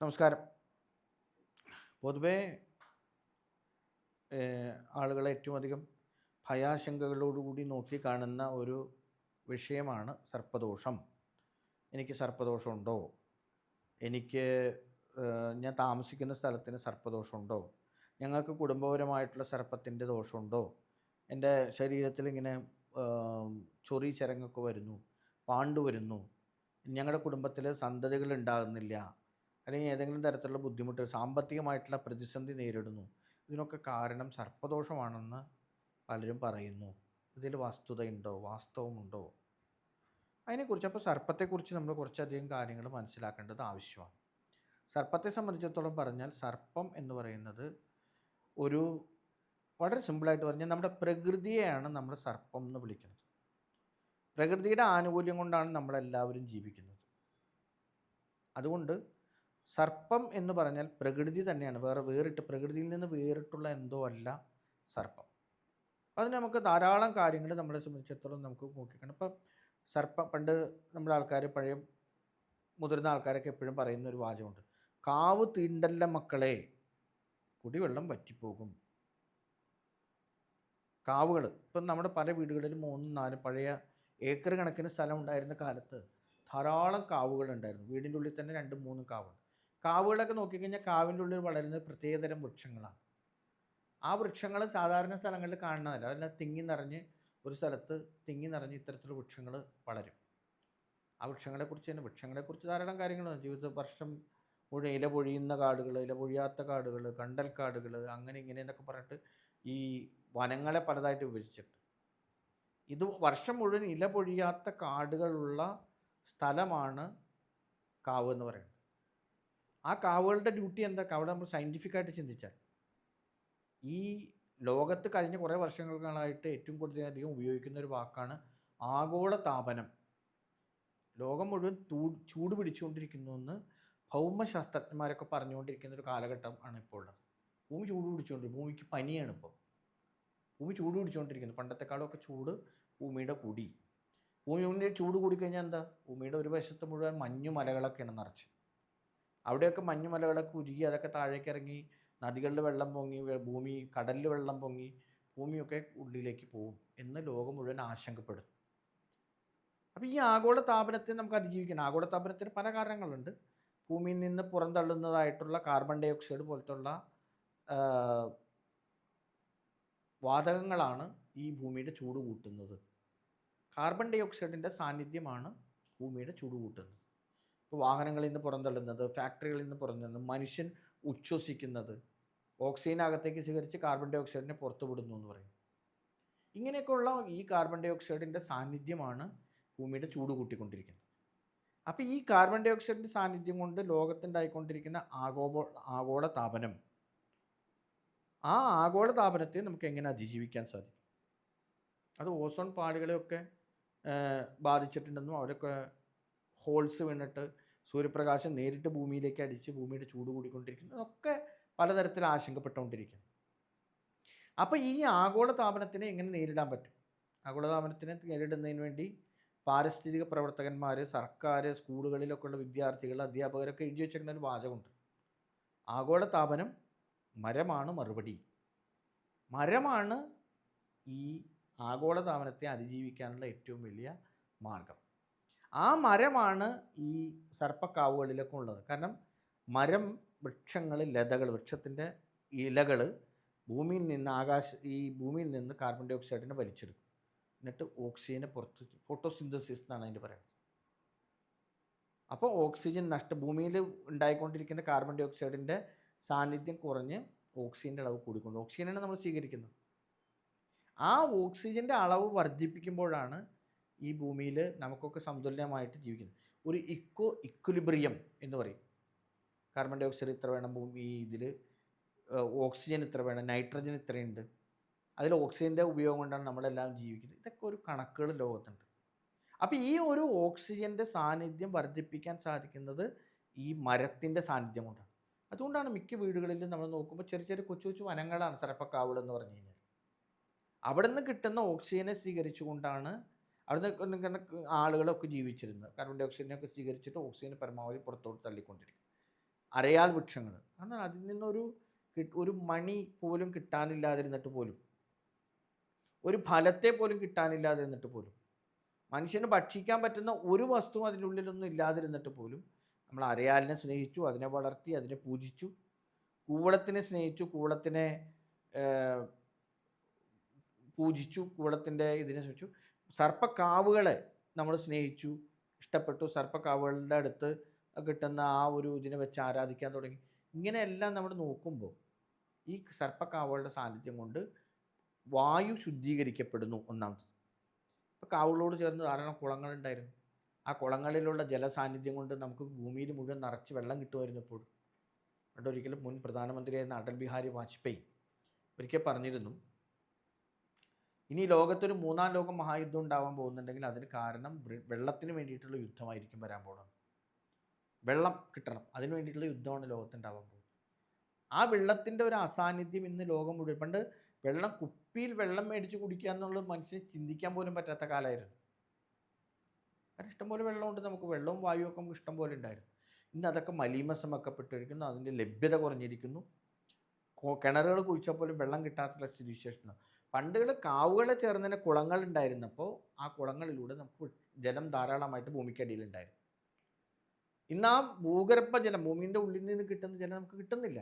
നമസ്കാരം. പൊതുവേ ആളുകളെ ഏറ്റവും അധികം ഭയാശങ്കകളോടുകൂടി നോക്കിക്കാണുന്ന ഒരു വിഷയമാണ് സർപ്പദോഷം. എനിക്ക് സർപ്പദോഷമുണ്ടോ? എനിക്ക് ഞാൻ താമസിക്കുന്ന സ്ഥലത്തിന് സർപ്പദോഷമുണ്ടോ? ഞങ്ങൾക്ക് കുടുംബപരമായിട്ടുള്ള സർപ്പത്തിന്റെ ദോഷമുണ്ടോ? എന്റെ ശരീരത്തിൽ ഇങ്ങനെ ചൊറി ചരങ്ങൊക്കെ വരുന്നു പാണ്ടു വരുന്നു. ഞങ്ങളുടെ കുടുംബത്തിൽ സന്തതികൾ ഉണ്ടാകുന്നില്ല അല്ലെങ്കിൽ ഏതെങ്കിലും തരത്തിലുള്ള ബുദ്ധിമുട്ട് സാമ്പത്തികമായിട്ടുള്ള പ്രതിസന്ധി നേരിടുന്നു. ഇതിനൊക്കെ കാരണം സർപ്പദോഷമാണെന്ന് പലരും പറയുന്നു. ഇതിൽ വസ്തുതയുണ്ടോ? വാസ്തവമുണ്ടോ? അതിനെക്കുറിച്ച് അപ്പോൾ സർപ്പത്തെക്കുറിച്ച് നമ്മൾ കുറച്ചധികം കാര്യങ്ങൾ മനസ്സിലാക്കേണ്ടത് ആവശ്യമാണ്. സർപ്പത്തെ സംബന്ധിച്ചിടത്തോളം പറഞ്ഞാൽ സർപ്പം എന്ന് പറയുന്നത് ഒരു വളരെ സിമ്പിളായിട്ട് പറഞ്ഞാൽ നമ്മുടെ പ്രകൃതിയെയാണ് നമ്മൾ സർപ്പം എന്ന് വിളിക്കുന്നത്. പ്രകൃതിയുടെ ആനുകൂല്യം കൊണ്ടാണ് നമ്മളെല്ലാവരും ജീവിക്കുന്നത്. അതുകൊണ്ട് സർപ്പം എന്ന് പറഞ്ഞാൽ പ്രകൃതി തന്നെയാണ്. വേറെ വേറിട്ട് പ്രകൃതിയിൽ നിന്ന് വേറിട്ടുള്ള എന്തോ അല്ല സർപ്പം. അതിന് നമുക്ക് ധാരാളം കാര്യങ്ങൾ നമ്മളെ സംബന്ധിച്ചിടത്തോളം നമുക്ക് നോക്കിക്കണം. ഇപ്പം സർപ്പം പണ്ട് നമ്മുടെ ആൾക്കാർ പഴയ മുതിർന്ന ആൾക്കാരൊക്കെ എപ്പോഴും പറയുന്ന ഒരു വാചകമുണ്ട്. കാവ് തീണ്ടല്ല മക്കളെ കുടിവെള്ളം വറ്റിപ്പോകും. കാവുകൾ ഇപ്പം നമ്മുടെ പല വീടുകളിലും മൂന്നും നാലും പഴയ ഏക്കർ കണക്കിന് സ്ഥലം ഉണ്ടായിരുന്ന കാലത്ത് ധാരാളം കാവുകൾ ഉണ്ടായിരുന്നു. വീടിന്റെ ഉള്ളിൽ തന്നെ രണ്ട് മൂന്ന് കാവുകൾ കാവുകളൊക്കെ നോക്കിക്കഴിഞ്ഞാൽ കാവിന്റെ ഉള്ളിൽ വളരുന്ന പ്രത്യേകതരം വൃക്ഷങ്ങളാണ്. ആ വൃക്ഷങ്ങൾ സാധാരണ സ്ഥലങ്ങളിൽ കാണുന്നതല്ല. അതെല്ലാം തിങ്ങി നിറഞ്ഞ് ഒരു സ്ഥലത്ത് തിങ്ങി നിറഞ്ഞ് ഇത്തരത്തിലുള്ള വൃക്ഷങ്ങൾ വളരും. ആ വൃക്ഷങ്ങളെക്കുറിച്ച് തന്നെ വൃക്ഷങ്ങളെക്കുറിച്ച് ധാരാളം കാര്യങ്ങളുണ്ട് ജീവിത വർഷം മുഴുവൻ ഇല പൊഴിയുന്ന കാടുകൾ ഇല പൊഴിയാത്ത കാടുകൾ കണ്ടൽ കാടുകൾ അങ്ങനെ ഇങ്ങനെ എന്നൊക്കെ പറഞ്ഞിട്ട് ഈ വനങ്ങളെ പലതായിട്ട് വിഭജിച്ചിട്ട്. ഇത് വർഷം മുഴുവൻ ഇല പൊഴിയാത്ത കാടുകളുള്ള സ്ഥലമാണ് കാവ് എന്ന് പറയുന്നത്. ആ കാവുകളുടെ ഡ്യൂട്ടി എന്താ? കാവിടെ നമ്മൾ സയന്റിഫിക്കായിട്ട് ചിന്തിച്ചാൽ. ഈ ലോകത്ത് കഴിഞ്ഞ കുറേ വർഷങ്ങളായിട്ട് ഏറ്റവും കൂടുതൽ അധികം ഉപയോഗിക്കുന്ന ഒരു വാക്കാണ് ആഗോള താപനം ലോകം മുഴുവൻ ചൂട് പിടിച്ചുകൊണ്ടിരിക്കുന്നു എന്ന് ഭൗമശാസ്ത്രജ്ഞന്മാരൊക്കെ പറഞ്ഞുകൊണ്ടിരിക്കുന്ന ഒരു കാലഘട്ടം ആണ് ഇപ്പോൾ ഉള്ളത്. ഭൂമി ചൂട് പിടിച്ചുകൊണ്ട് ഭൂമിക്ക് പനിയാണ് ഇപ്പോൾ. ഭൂമി ചൂട് പിടിച്ചുകൊണ്ടിരിക്കുന്നു. പണ്ടത്തെക്കാളൊക്കെ ചൂട് ഭൂമിയുടെ കൂടി. ഭൂമിയുടെ ചൂട് കൂടിക്കഴിഞ്ഞാൽ എന്താ? ഭൂമിയുടെ ഒരു വശത്ത് മുഴുവൻ മഞ്ഞു മലകളൊക്കെയാണ് നിറച്ച്. അവിടെയൊക്കെ മഞ്ഞുമലകളൊക്കെ ഉരുകി അതൊക്കെ താഴേക്ക് ഇറങ്ങി നദികളിൽ വെള്ളം പൊങ്ങി ഭൂമി കടലിൽ വെള്ളം പൊങ്ങി ഭൂമിയൊക്കെ ഉള്ളിലേക്ക് പോകും എന്ന് ലോകം മുഴുവൻ ആശങ്കപ്പെടും. അപ്പോൾ ഈ ആഗോള താപനത്തെ നമുക്ക് അതിജീവിക്കണം. ആഗോള താപനത്തിന് പല കാരണങ്ങളുണ്ട്. ഭൂമിയിൽ നിന്ന് പുറന്തള്ളുന്നതായിട്ടുള്ള കാർബൺ ഡൈ ഓക്സൈഡ് പോലത്തുള്ള വാതകങ്ങളാണ് ഈ ഭൂമിയുടെ ചൂട് കൂട്ടുന്നത്. കാർബൺ ഡൈ ഓക്സൈഡിന്റെ സാന്നിധ്യമാണ് ഭൂമിയുടെ ചൂട് കൂട്ടുന്നത്. ഇപ്പോൾ വാഹനങ്ങളിൽ നിന്ന് പുറന്തള്ളുന്നത് ഫാക്ടറികളിൽ നിന്ന് പുറന്തള്ളുന്നത് മനുഷ്യൻ ഉച്ഛ്വസിക്കുന്നത് ഓക്സിജൻ അകത്തേക്ക് സ്വീകരിച്ച് കാർബൺ ഡൈ ഓക്സൈഡിനെ പുറത്തു വിടുന്നു എന്ന് പറയും. ഇങ്ങനെയൊക്കെയുള്ള ഈ കാർബൺ ഡൈ ഓക്സൈഡിന്റെ സാന്നിധ്യമാണ് ഭൂമിയുടെ ചൂട് കൂട്ടിക്കൊണ്ടിരിക്കുന്നത്. അപ്പോൾ ഈ കാർബൺ ഡൈ ഓക്സൈഡിന്റെ സാന്നിധ്യം കൊണ്ട് ലോകത്തുണ്ടായിക്കൊണ്ടിരിക്കുന്ന ആഗോള ആഗോള താപനം ആ ആഗോള താപനത്തെ നമുക്ക് എങ്ങനെ അതിജീവിക്കാൻ സാധിക്കും? അത് ഓസോൺ പാളികളെയൊക്കെ ബാധിച്ചിട്ടുണ്ടെന്നും അവരൊക്കെ ഹോൾസ് വീണിട്ട് സൂര്യപ്രകാശം നേരിട്ട് ഭൂമിയിലേക്ക് അടിച്ച് ഭൂമിയുടെ ചൂട് കൂടിക്കൊണ്ടിരിക്കുന്നു. അതൊക്കെ പലതരത്തിൽ ആശങ്കപ്പെട്ടുകൊണ്ടിരിക്കുന്നു. അപ്പോൾ ഈ ആഗോളതാപനത്തിനെ എങ്ങനെ നേരിടാൻ പറ്റും? ആഗോളതാപനത്തിനെ നേരിടുന്നതിന് വേണ്ടി പാരിസ്ഥിതിക പ്രവർത്തകന്മാർ സർക്കാർ സ്കൂളുകളിലൊക്കെ ഉള്ള വിദ്യാർത്ഥികൾ അധ്യാപകരൊക്കെ എഴുതി വെച്ചിരിക്കുന്ന ഒരു വാചകമുണ്ട്. ആഗോളതാപനം മരമാണ് മറുപടി. മരമാണ് ഈ ആഗോളതാപനത്തെ അതിജീവിക്കാനുള്ള ഏറ്റവും വലിയ മാർഗം. ആ മരമാണ് ഈ സർപ്പക്കാവുകളിലൊക്കെ ഉള്ളത്. കാരണം മരം വൃക്ഷങ്ങൾ ലതകൾ വൃക്ഷത്തിന്റെ ഇലകൾ ഭൂമിയിൽ നിന്ന് ആകാശ ഈ ഭൂമിയിൽ നിന്ന് കാർബൺ ഡൈ ഓക്സൈഡിനെ വലിച്ചെടുക്കും. എന്നിട്ട് ഓക്സിജനെ പുറത്ത് ഫോട്ടോസിന്തസിസ് എന്നാണ് അതിന്റെ പറയുന്നത്. അപ്പോൾ ഓക്സിജൻ നഷ്ട ഭൂമിയിൽ ഉണ്ടായിക്കൊണ്ടിരിക്കുന്ന കാർബൺ ഡൈ ഓക്സൈഡിന്റെ സാന്നിധ്യം കുറഞ്ഞ് ഓക്സിജന്റെ അളവ് കൂടിക്കൊണ്ട് ഓക്സിജനാണ് നമ്മൾ സ്വീകരിക്കുന്നത്. ആ ഓക്സിജന്റെ അളവ് വർദ്ധിപ്പിക്കുമ്പോഴാണ് ഈ ഭൂമിയിൽ നമുക്കൊക്കെ സന്തുലനമായിട്ട് ജീവിക്കുന്നു. ഒരു ഇക്കോ ഇക്വലിബ്രിയം എന്ന് പറയും. കാർബൺ ഡൈ ഓക്സൈഡ് ഇത്ര വേണം ഭൂമി ഇതിൽ ഓക്സിജൻ ഇത്ര വേണം നൈട്രജൻ ഇത്രയുണ്ട്. അതിൽ ഓക്സിജന്റെ ഉപയോഗം കൊണ്ടാണ് നമ്മളെല്ലാം ജീവിക്കുന്നത്. ഇതൊക്കെ ഒരു കണക്കുകൾ ലോകത്തുണ്ട്. അപ്പോൾ ഈ ഒരു ഓക്സിജന്റെ സാന്നിധ്യം വർദ്ധിപ്പിക്കാൻ സാധിക്കുന്നത് ഈ മരത്തിന്റെ സാന്നിധ്യം കൊണ്ടാണ്. അതുകൊണ്ടാണ് മിക്ക വീടുകളിലും നമ്മൾ നോക്കുമ്പോൾ ചെറിയ ചെറിയ കൊച്ചു കൊച്ചു വനങ്ങളാണ് സരപ്പക്കാവുകൾ എന്ന് പറഞ്ഞു കഴിഞ്ഞാൽ അവിടെ നിന്ന് കിട്ടുന്ന ഓക്സിജനെ സ്വീകരിച്ചുകൊണ്ടാണ് അവിടെ നിന്ന് ആളുകളൊക്കെ ജീവിച്ചിരുന്നത് കാർബൺ ഡൈ ഓക്സൈഡിനെയൊക്കെ സ്വീകരിച്ചിട്ട് ഓക്സിജൻ പരമാവധി പുറത്തോട്ട് തള്ളിക്കൊണ്ടിരിക്കും. അരയാൽ വൃക്ഷങ്ങൾ കാരണം അതിൽ നിന്നൊരു ഒരു മണി പോലും കിട്ടാനില്ലാതിരുന്നിട്ട് പോലും. ഒരു ഫലത്തെ പോലും കിട്ടാനില്ലാതിരുന്നിട്ട് പോലും. മനുഷ്യന് ഭക്ഷിക്കാൻ പറ്റുന്ന ഒരു വസ്തു അതിനുള്ളിലൊന്നും ഇല്ലാതിരുന്നിട്ട് പോലും നമ്മൾ അരയാലിനെ സ്നേഹിച്ചു അതിനെ വളർത്തി അതിനെ പൂജിച്ചു കൂവളത്തിനെ സ്നേഹിച്ചു കൂവളത്തിനെ പൂജിച്ചു കൂവളത്തിന്റെ ഇതിനെ സ്നേഹിച്ചു. സർപ്പക്കാവുകളെ നമ്മൾ സ്നേഹിച്ചു ഇഷ്ടപ്പെട്ടു. സർപ്പക്കാവുകളുടെ അടുത്ത് കിട്ടുന്ന ആ ഒരു ഇതിനെ വെച്ച് ആരാധിക്കാൻ തുടങ്ങി. ഇങ്ങനെയെല്ലാം നമ്മൾ നോക്കുമ്പോൾ ഈ സർപ്പക്കാവുകളുടെ സാന്നിധ്യം കൊണ്ട് വായു ശുദ്ധീകരിക്കപ്പെടുന്നു ഒന്നാമത് ഇപ്പോൾ കാവുകളോട് ചേർന്ന് ധാരാളം കുളങ്ങളുണ്ടായിരുന്നു ആ കുളങ്ങളിലുള്ള ജലസാന്നിധ്യം കൊണ്ട് നമുക്ക് ഭൂമിയിൽ മുഴുവൻ നിറച്ച് വെള്ളം കിട്ടുമായിരുന്നു എപ്പോഴും പണ്ടൊരിക്കലും മുൻ പ്രധാനമന്ത്രിയായിരുന്ന അടൽ ബിഹാരി വാജ്പേയി ഒരിക്കൽ പറഞ്ഞിരുന്നു ഇനി ലോകത്തൊരു മൂന്നാം ലോക മഹായുദ്ധം ഉണ്ടാവാൻ പോകുന്നുണ്ടെങ്കിൽ അതിന് കാരണം വെള്ളത്തിന് വേണ്ടിയിട്ടുള്ള യുദ്ധമായിരിക്കും വരാൻ പോകുന്നത്. വെള്ളം കിട്ടണം. അതിന് വേണ്ടിയിട്ടുള്ള യുദ്ധമാണ് ലോകത്തുണ്ടാവാൻ പോകുന്നത്. ആ വെള്ളത്തിന്റെ ഒരു അസാന്നിധ്യം ഇന്ന് ലോകം മുഴുവൻ പണ്ട് വെള്ളം കുപ്പിയിൽ വെള്ളം മേടിച്ച് കുടിക്കുക എന്നുള്ളത് മനുഷ്യന് ചിന്തിക്കാൻ പോലും പറ്റാത്ത കാലമായിരുന്നു. കാരണം ഇഷ്ടംപോലെ വെള്ളമുണ്ട് നമുക്ക്. വെള്ളവും വായുവും ഒക്കെ നമുക്ക് ഇഷ്ടംപോലെ ഉണ്ടായിരുന്നു. ഇന്ന് അതൊക്കെ മലീമസമാക്കപ്പെട്ടിരിക്കുന്നു അതിന്റെ ലഭ്യത കുറഞ്ഞിരിക്കുന്നു. കിണറുകൾ കുഴിച്ചാൽ പോലും വെള്ളം കിട്ടാത്തുള്ള സ്ഥിതിവിശേഷമാണ് പണ്ടുകൾ കാവുകളെ ചേർന്നതിന് കുളങ്ങൾ ഉണ്ടായിരുന്നപ്പോൾ ആ കുളങ്ങളിലൂടെ നമുക്ക് ജലം ധാരാളമായിട്ട് ഭൂമിക്കടിയിലുണ്ടായിരുന്നു ഇന്ന് ആ ഭൂഗർഭ ജലം ഭൂമിന്റെ ഉള്ളിൽ നിന്ന് കിട്ടുന്ന ജലം നമുക്ക് കിട്ടുന്നില്ല.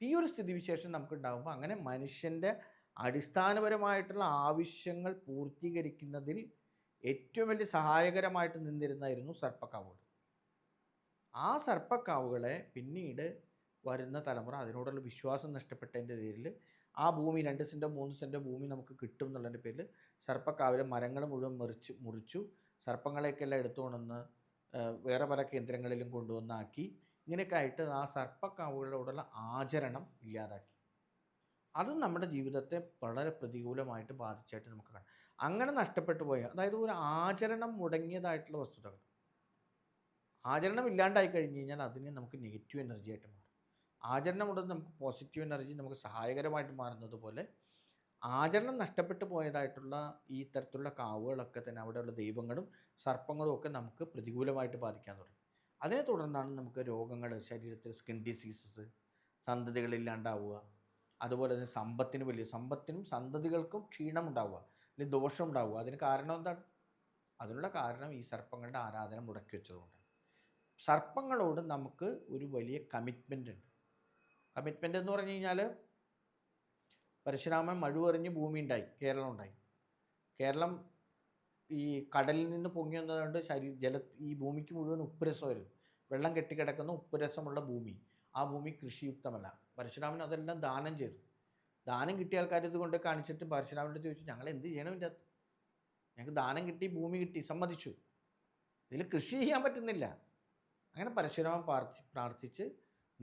ഈ ഒരു സ്ഥിതിവിശേഷം നമുക്ക് ഉണ്ടാകുമ്പോൾ അങ്ങനെ മനുഷ്യന്റെ അടിസ്ഥാനപരമായിട്ടുള്ള ആവശ്യങ്ങൾ പൂർത്തീകരിക്കുന്നതിൽ ഏറ്റവും വലിയ സഹായകരമായിട്ട് നിന്നിരുന്നായിരുന്നു സർപ്പക്കാവുകൾ. ആ സർപ്പക്കാവുകളെ പിന്നീട് വരുന്ന തലമുറ അതിനോടുള്ള വിശ്വാസം നഷ്ടപ്പെട്ടതിന്റെ പേരിൽ ആ ഭൂമി രണ്ട് സെന്റോ മൂന്ന് സെന്റോ ഭൂമി നമുക്ക് കിട്ടും എന്നുള്ളതിന്റെ പേരിൽ സർപ്പക്കാവിലെ മരങ്ങൾ മുഴുവൻ മുറിച്ച് മുറിച്ചു സർപ്പങ്ങളെയൊക്കെല്ലാം എടുത്തുകൊണ്ടുവന്ന് ഏഹ്, വേറെ പല കേന്ദ്രങ്ങളിലും കൊണ്ടുവന്നാക്കി ഇങ്ങനെയൊക്കെ ആയിട്ട് ആ സർപ്പക്കാവുകളോടുള്ള ആചരണം ഇല്ലാതാക്കി. അത് നമ്മുടെ ജീവിതത്തെ വളരെ പ്രതികൂലമായിട്ട് ബാധിച്ചായിട്ട് നമുക്ക് കാണാം. അങ്ങനെ നഷ്ടപ്പെട്ടു പോയ അതായത് ഒരു ആചരണം മുടങ്ങിയതായിട്ടുള്ള വസ്തുതകൾ. ആചരണം ഇല്ലാണ്ടായി കഴിഞ്ഞ് കഴിഞ്ഞാൽ അതിനെ നമുക്ക് നെഗറ്റീവ് എനർജി ആയിട്ട് മാറും. ആചരണം ഉള്ളത് നമുക്ക് പോസിറ്റീവ് എനർജി നമുക്ക് സഹായകരമായിട്ട് മാറുന്നത് പോലെ ആചരണം നഷ്ടപ്പെട്ടു പോയതായിട്ടുള്ള ഈ തരത്തിലുള്ള കാവുകളൊക്കെ തന്നെ അവിടെയുള്ള ദൈവങ്ങളും സർപ്പങ്ങളും ഒക്കെ നമുക്ക് പ്രതികൂലമായിട്ട് ബാധിക്കാൻ തുടങ്ങി. അതിനെ തുടർന്നാണ് നമുക്ക് രോഗങ്ങൾ ശരീരത്തിൽ സ്കിൻ ഡിസീസസ് സന്തതികളില്ലാണ്ടാവുക അതുപോലെ തന്നെ സമ്പത്തിന് വലിയ സമ്പത്തിനും സന്തതികൾക്കും ക്ഷീണം ഉണ്ടാവുക അല്ലെങ്കിൽ ദോഷം ഉണ്ടാവുക അതിന് കാരണം എന്താണ്? അതിനുള്ള കാരണം ഈ സർപ്പങ്ങളുടെ ആരാധന മുടക്കി വെച്ചതുകൊണ്ടാണ്. സർപ്പങ്ങളോട് നമുക്ക് ഒരു വലിയ കമ്മിറ്റ്മെന്റ് ഉണ്ട്. കമ്മിറ്റ്മെന്റ് എന്ന് പറഞ്ഞു കഴിഞ്ഞാൽ പരശുരാമൻ മഴുവെറിഞ്ഞ് ഭൂമി ഉണ്ടായി കേരളം ഉണ്ടായി. കേരളം ഈ കടലിൽ നിന്ന് പൊങ്ങി വന്നതുകൊണ്ട് ശരീ ജല ഈ ഭൂമിക്ക് മുഴുവൻ ഉപ്പുരസമായിരുന്നു. വെള്ളം കെട്ടിക്കിടക്കുന്ന ഉപ്പുരസമുള്ള ഭൂമി. ആ ഭൂമി കൃഷിയുക്തമല്ല. പരശുരാമൻ അതെല്ലാം ദാനം ചെയ്തു. ദാനം കിട്ടിയ ആൾക്കാർ ഇതുകൊണ്ട് കാണിച്ചിട്ട് പരശുരാമന്റെ ചോദിച്ചു ഞങ്ങൾ എന്ത് ചെയ്യണം ഇതിന്റെ അകത്ത്? ഞങ്ങൾക്ക് ദാനം കിട്ടി ഭൂമി കിട്ടി സമ്മതിച്ചു. ഇതിൽ കൃഷി ചെയ്യാൻ പറ്റുന്നില്ല. അങ്ങനെ പരശുരാമൻ പ്രാർത്ഥി പ്രാർത്ഥിച്ച്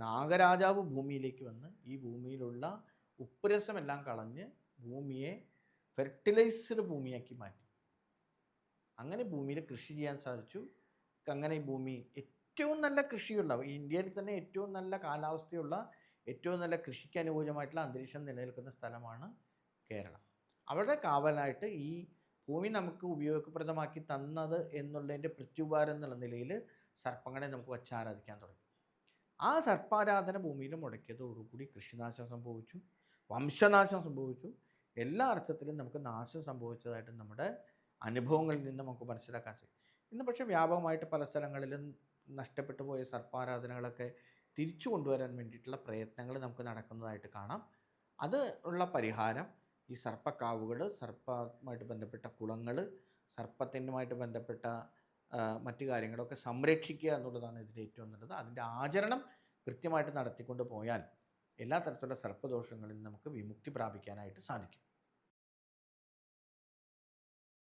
നാഗരാജാവ് ഭൂമിയിലേക്ക് വന്ന് ഈ ഭൂമിയിലുള്ള ഉപ്പുരസമെല്ലാം കളഞ്ഞ് ഭൂമിയെ ഫെർട്ടിലൈസ്ഡ് ഭൂമിയാക്കി മാറ്റി. അങ്ങനെ ഭൂമിയിൽ കൃഷി ചെയ്യാൻ സാധിച്ചു. അങ്ങനെ ഈ ഭൂമി ഏറ്റവും നല്ല കൃഷിയുള്ള ഇന്ത്യയിൽ തന്നെ ഏറ്റവും നല്ല കാലാവസ്ഥയുള്ള ഏറ്റവും നല്ല കൃഷിക്ക് അനുകൂലമായിട്ടുള്ള അന്തരീക്ഷം നിലനിൽക്കുന്ന സ്ഥലമാണ് കേരളം. അവിടെ കാവലായിട്ട് ഈ ഭൂമി നമുക്ക് ഉപയോഗപ്രദമാക്കി തന്നത് എന്നുള്ളതിന്റെ പ്രത്യുപകാരം എന്നുള്ള നിലയിൽ സർപ്പങ്ങളെ നമുക്ക് വച്ച് ആരാധിക്കാൻ തുടങ്ങി. ആ സർപ്പാരാധന ഭൂമിയിൽ മുടക്കിയതോടുകൂടി കൃഷിനാശം സംഭവിച്ചു വംശനാശം സംഭവിച്ചു. എല്ലാ അർത്ഥത്തിലും നമുക്ക് നാശം സംഭവിച്ചതായിട്ട് നമ്മുടെ അനുഭവങ്ങളിൽ നിന്ന് നമുക്ക് മനസ്സിലാക്കാൻ സാധിക്കും ഇന്ന് പക്ഷേ വ്യാപകമായിട്ട് പല സ്ഥലങ്ങളിലും നഷ്ടപ്പെട്ടു പോയ സർപ്പാരാധനകളൊക്കെ തിരിച്ചു കൊണ്ടുവരാൻ വേണ്ടിയിട്ടുള്ള പ്രയത്നങ്ങൾ നമുക്ക് നടക്കുന്നതായിട്ട് കാണാം. അത് ഉള്ള പരിഹാരം ഈ സർപ്പക്കാവുകൾ സർപ്പമായിട്ട് ബന്ധപ്പെട്ട കുളങ്ങൾ സർപ്പത്തിനുമായിട്ട് ബന്ധപ്പെട്ട മറ്റു കാര്യങ്ങളൊക്കെ സംരക്ഷിക്കുക എന്നുള്ളതാണ് ഇതിന്റെ ഏറ്റവും നല്ലത്. അതിന്റെ ആചരണം കൃത്യമായിട്ട് നടത്തിക്കൊണ്ട് പോയാൽ എല്ലാ തരത്തിലുള്ള സർപ്പദോഷങ്ങളിൽ നിന്ന് നമുക്ക് വിമുക്തി പ്രാപിക്കാനായിട്ട് സാധിക്കും.